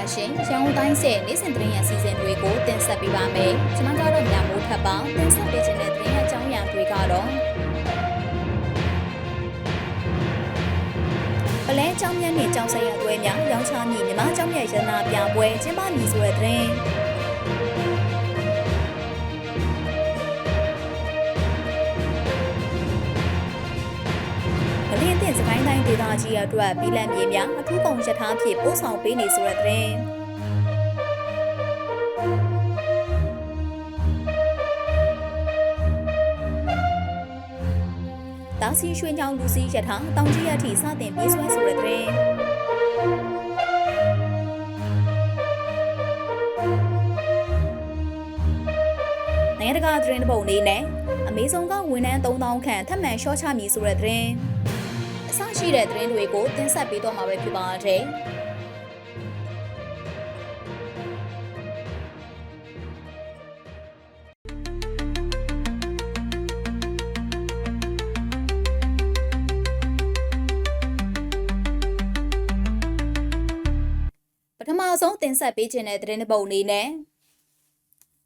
ပါရှင်။ရန်ကုန်တိုင်းဆယ်နေ့စဉ်သတင်းရအစီအစဉ်တွေကိုတင်ဆက်ပေးပါမယ်။ကျွန်မကတော့ညမိုးထပ်ပေါင်းတင်ဆက်ပေးခြင်းတဲ့သတင်းအကြောင်းအရာတွေကတော့ပလဲကျောင်းမြတ်နဲ့ကျောင်းဆက်ရတွဲများရောင်းချမည်မြမကျောင်းမြတ်ရတနာပြပွဲကျင်းပမည်ဆိုတဲ့သတင်း စကိုင်းတိုင်းဒေသကြီးအတွက်ပြည်လံမြေများအထူးကုန်ရထားဖြင့်ပို့ဆောင်ပေးနေဆိုတဲ့သတင်းတာစီရွှေညောင်လူစီရထားတောင်ကြီးရထိစတင်ပြေးဆွဲဆိုတဲ့သတင်းနိုင်ငံတကာသတင်းတစ်ပုဒ်အနေနဲ့အမေဇုံကဝန်ထမ်း3000ခန့်ထပ်မံရှော့ချမည်ဆိုတဲ့သတင်းအ ဆရှိတဲ့သတင်းတွေကိုတင်ဆက်ပေးတော့မှာပဲဖြစ်ပါတယ်။ပထမဆုံးတင်ဆက်ပေးခြင်းတဲ့သတင်းတစ်ပုဒ်အနေနဲ့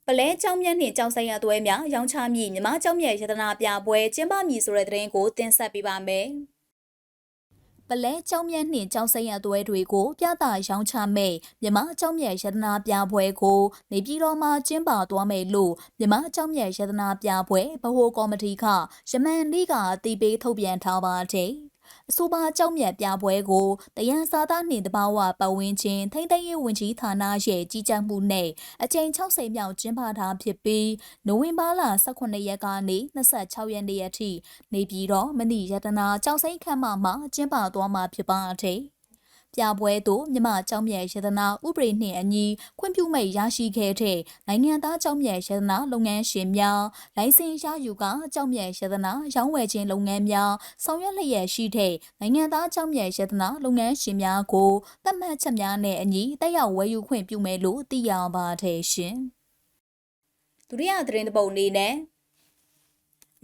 ပလဲကြောင်းမြတ်နှင့်ကြောင်းဆိုင်ရသွဲများရောင်းချမည်မြမကြောင်းမြတ်ရတနာပြပွဲကျင်းပမည်ဆိုတဲ့သတင်းကိုတင်ဆက်ပေးပါမယ်။ ပလဲကျောင်းမြတ်နှင့်ကျောင်းဆိုင်ရသွဲတွေကိုပြသရောင်းချမဲ့မြမကျောင်းမြတ်ရတနာပြပွဲကိုနေပြည်တော်မှာကျင်းပသွားမယ်လို့မြမကျောင်းမြတ်ရတနာပြပွဲဗဟိုကော်မတီကရမန်လိကအတည်ပြုထုတ်ပြန်ထားပါတယ်။ အဆိုပါကြောက်မြတ်ပြပွဲကိုတယန်စာသားနှင့်တဘာဝပတ်ဝန်းကျင်ထိမ့်သိမ်းရေးဝန်ကြီးဌာနရဲ့ကြီးကြပ်မှုနဲ့အကြိမ်60မြောက်ကျင်းပထားဖြစ်ပြီးနိုဝင်ဘာလ18ရက်ကနေ26ရက်နေ့အထိနေပြည်တော်မဏိရတနာကြောက်စိမ့်ခမ်းမမှာကျင်းပသွားမှာဖြစ်ပါတယ်။ ပြပွဲသို့မြမကျောင်းမြတ်ရတနာဥပဒေနှင့်အညီခွင့်ပြုမိတ်ရရှိခဲ့တဲ့နိုင်ငံသားကျောင်းမြတ်ရတနာလုပ်ငန်းရှင်များလိုင်စင်ရယူကကျောင်းမြတ်ရတနာရောင်းဝယ်ခြင်းလုပ်ငန်းများဆောင်ရွက်လျက်ရှိတဲ့နိုင်ငံသားကျောင်းမြတ်ရတနာလုပ်ငန်းရှင်များကိုသတ်မှတ်ချက်များနဲ့အညီတက်ရောက်ဝယ်ယူခွင့်ပြုမယ်လို့သိရပါတယ်ရှင်။ဒုတိယသတင်းတစ်ပုဒ်အနေနဲ့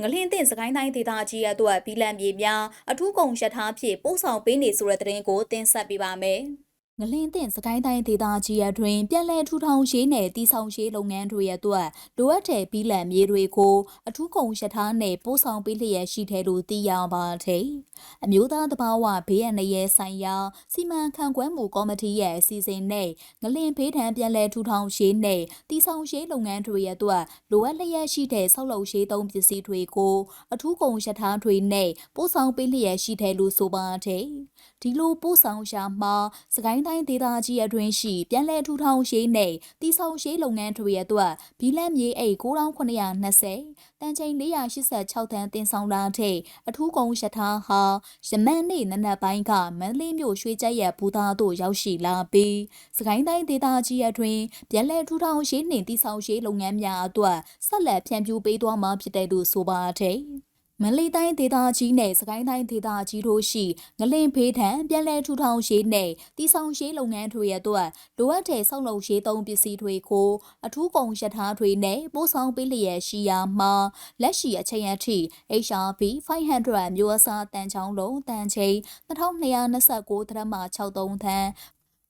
ငလင်းတဲ့စကိုင်းတိုင်းဒေသကြီးရဲ့အတွက်ဘီလန်မြေများအထူးကုန်ရထားဖြင့်ပို့ဆောင်ပေးနေဆိုတဲ့သတင်းကိုတင်ဆက်ပေးပါမယ်။ ငလင်းတင်စကိုင်းတိုင်းဒေသကြီးရတွင်ပြည်လဲထူထောင်ရေးနယ်တည်ဆောင်ရေးလုပ်ငန်းတွေရဲ့အတွက်လိုအပ်တဲ့ဘီလန်မြေတွေကိုအထူးကုန်ရထားနဲ့ပို့ဆောင်ပေးလျက်ရှိတယ်လို့သိရပါတယ်။အမျိုးသားတဘာဝဘေးအန္တရာယ်ဆိုင်ရာစီမံခန့်ခွဲမှုကော်မတီရဲ့အစီအစဉ်နဲ့ငလင်းဖေးထံပြည်လဲထူထောင်ရေးနဲ့တည်ဆောင်ရေးလုပ်ငန်းတွေရဲ့အတွက်လိုအပ်လျက်ရှိတဲ့ဆောက်လုပ်ရေးသုံးပစ္စည်းတွေကိုအထူးကုန်ရထားတွေနဲ့ပို့ဆောင်ပေးလျက်ရှိတယ်လို့ဆိုပါတယ်။ဒီလိုပို့ဆောင်ရှာမှာစကိုင်းတိုင်းဒေသကြီးအတွင်းရှိပြည်လဲထူထောင်ရေးနဲ့တည်ဆောင်ရေးလုပ်ငန်းတွေအတွက်ဘီလန်မြေအိတ်9920တန်ချိန်486တန်းတင်ဆောင်လာတဲ့အထူးကုန်ရထားဟာရမန်နေ့နနက်ပိုင်းကမန္တလေးမြို့ရွှေကြက်ရဘူသားတို့ရောက်ရှိလာပြီးစကိုင်းတိုင်းဒေသကြီးအတွင်းပြည်လဲထူထောင်ရေးနှင့်တည်ဆောင်ရေးလုပ်ငန်းများအတွက်ဆက်လက်ဖြန့်ဖြူးပေးသွားမှာဖြစ်တယ်လို့ဆိုပါတယ်။ မန္တလေးတိုင်းဒေသကြီးနဲ့စကိုင်းတိုင်းဒေသကြီးတို့ရှိငလင်ဖေးထံပြည်လဲထူထောင်ရေးနဲ့တီဆောင်ရေးလုပ်ငန်းတွေရဲ့အတွက်လိုအပ်တဲ့ဆောက်လုပ်ရေးသုံးပစ္စည်းတွေကိုအထူးကုန်ရထားတွေနဲ့ပို့ဆောင်ပေးလျက်ရှိရာမှာလက်ရှိအချိန်အထိ HRB 500မျိုးအစားတန်ချောင်းလုံးတန်ချိန်2229ဒရမ63သန်း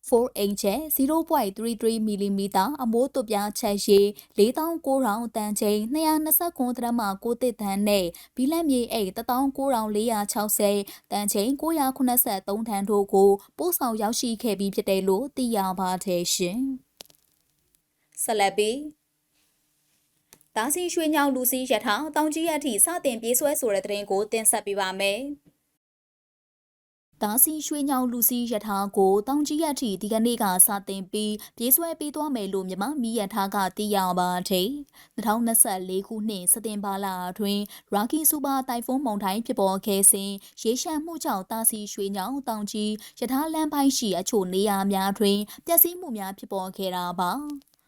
4 inch 0.33 mm အမိုးသွပြားချက်ရှိ4900တန်ချိန်229ဒရမ6တစ်တန်းနဲ့ဘီလက်မြေအိတ်19460တန်ချိန်983တန်းတို့ကိုပို့ဆောင်ရောက်ရှိခဲ့ပြီးဖြစ်တယ်လို့သိရပါတယ်ရှင်။ဆက်လက်ပြီးတာစီရွှေညောင်လူစီရထားတောင်ကြီးရထိစတင်ပြေးဆွဲဆိုတဲ့သတင်းကိုတင်ဆက်ပေးပါမယ်။ ဒါစီရွှေညောင်လူစီရထားကိုတောင်ကြီးရထိဒီကနေ့ကစတင်ပြီးပြေးဆွဲပေးသွားမယ်လို့မြမမီရထားကသိရပါတယ်။2024ခုနှစ်စက်တင်ဘာလအတွင်းရာကီစူပါတိုင်ဖုန်းမုန်တိုင်းဖြစ်ပေါ်ခဲ့စဉ်ရေရှမ်းမှုကြောင့်တာစီရွှေညောင်တောင်ကြီးရထားလမ်းပိုင်းရှိအချို့နေရာများတွင်ပျက်စီးမှုများဖြစ်ပေါ်ခဲ့တာပါ။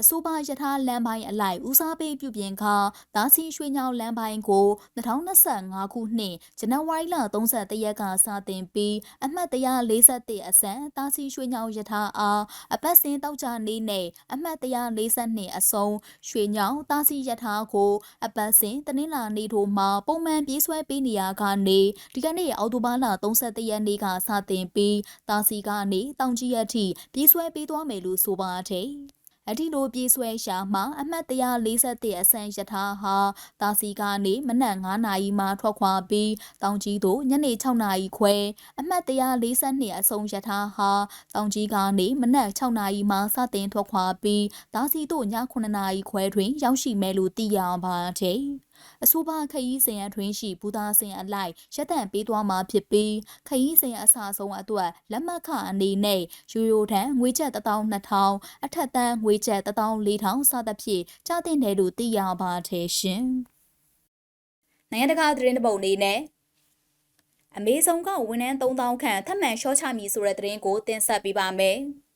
အဆိုပါယထာလမ်းပိုင်းအလိုက်ဦးစားပေးပြုပြင်ခါဒါစီရွှေညောင်လမ်းပိုင်းကို2025ခုနှစ်ဇန်နဝါရီလ31ရက်ကစတင်ပြီးအမှတ်141အစံဒါစီရွှေညောင်ယထာအားအပတ်စဉ်တောက်ကြနေနဲ့အမှတ်142အစုံရွှေညောင်ဒါစီယထာကိုအပတ်စဉ်တနင်္လာနေ့ထိုမှာပုံမှန်ပြေးဆွဲပေးနေရကနေဒီကနေ့အောက်တိုဘာလ31ရက်နေ့ကစတင်ပြီးဒါစီကနေတောင်ကြီးရက်ထိပြေးဆွဲပေးသွားမယ်လို့ဆိုပါတယ် အဒီလိုပြေးဆွဲရှာမှာအမှတ်141အစံယထာဟာတာစီကနေမနက်9နာရီမှထွက်ခွာပြီးတောင်ကြီးသို့ညနေ6နာရီခွဲအမှတ်142အစုံယထာဟာတောင်ကြီးကနေမနက်6နာရီမှစတင်ထွက်ခွာပြီးတာစီသို့ည9နာရီခွဲတွင်ရောက်ရှိမယ်လို့သိရပါတယ်။ အဆိုပါခရီးစဉ်အတွင်းရှိဘူသားစဉ်အလိုက်ရက်တန့်ပေးသွားမှာဖြစ်ပြီးခရီးစဉ်အစဆုံးအတွက်လက်မှတ်ခအနေနဲ့ယူရိုထံငွေကျပ်12000အထက်တန်းငွေကျပ်14000စသဖြင့်ကျတင်တယ်လို့သိရပါတယ်ရှင်။နိုင်ငံတကာသတင်းတပုတ်အနေနဲ့အမေဇုံကဝန်ထမ်း3000ခန့်ထပ်မံရှော့ချမည်ဆိုတဲ့သတင်းကိုတင်ဆက်ပေးပါမယ်။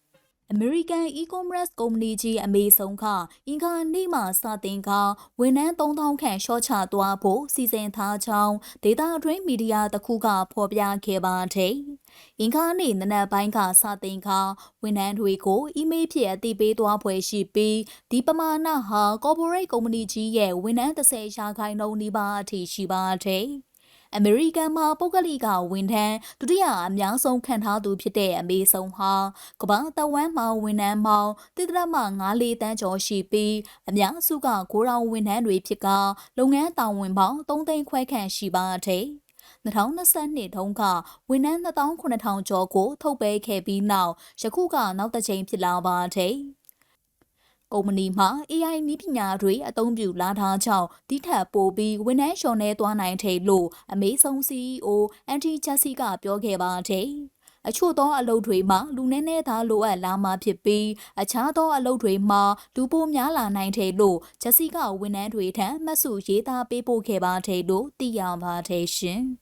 American e-commerce ကုမ္ပဏီကြီးအမေဆုံးကအင်္ဂါနေ့မှစတင်ကဝန်ထမ်း3000ခန့်ရှော့ချသွားဖို့စီစဉ်ထားကြောင်းဒေတာအတွင်းမီဒီယာတစ်ခုကဖော်ပြခဲ့ပါတယ်။အင်္ဂါနေ့နနက်ပိုင်းကစတင်ကဝန်ထမ်းတွေကိုအီးမေးလ်ဖြင့်အသိပေးသွားဖွယ်ရှိပြီးဒီပမာဏဟာ corporate ကုမ္ပဏီကြီးရဲ့ဝန်ထမ်း30ရာခိုင်နှုန်းနီးပါးအထိရှိပါတယ်။ အမေရိကန်မှာပုဂ္ဂလိကဝန်ထမ်းဒုတိယအများဆုံးခံထားသူဖြစ်တဲ့အမေဆုံးဟာကမ္ဘာတဝမ်းမှာဝန်ထမ်းပေါင်းတိတရမ94တန်းကျော်ရှိပြီးအများစုကကိုရောင်ဝန်ထမ်းတွေဖြစ်ကလုပ်ငန်းတာဝန်ပေါင်း3သိန်းခွဲခန့်ရှိပါတယ်။2022တုန်းကဝန်ထမ်း2,900ကျော်ကိုထုတ်ပေးခဲ့ပြီးနောက်ယခုကနောက်တစ်ချိန်ဖြစ်လာပါတယ်။ ကုမ္ပဏီမှာ AI နည်းပညာတွေအသုံးပြုလာထားကြောင်းဒီထက်ပိုပြီးဝန်ထမ်းလျှော်နေသွားနိုင်တယ်လို့အမေဆုံး CEO အန်တီချက်စီကပြောခဲ့ပါတယ်။အချို့သောအလုပ်တွေမှာလူနည်းနည်းသာလိုအပ်လာမှာဖြစ်ပြီးအခြားသောအလုပ်တွေမှာလူပိုများလာနိုင်တယ်လို့ဂျက်စီကဝန်ထမ်းတွေထံမှတ်စုရေးသားပေးပို့ခဲ့ပါတယ်လို့သိရပါတယ်ရှင်။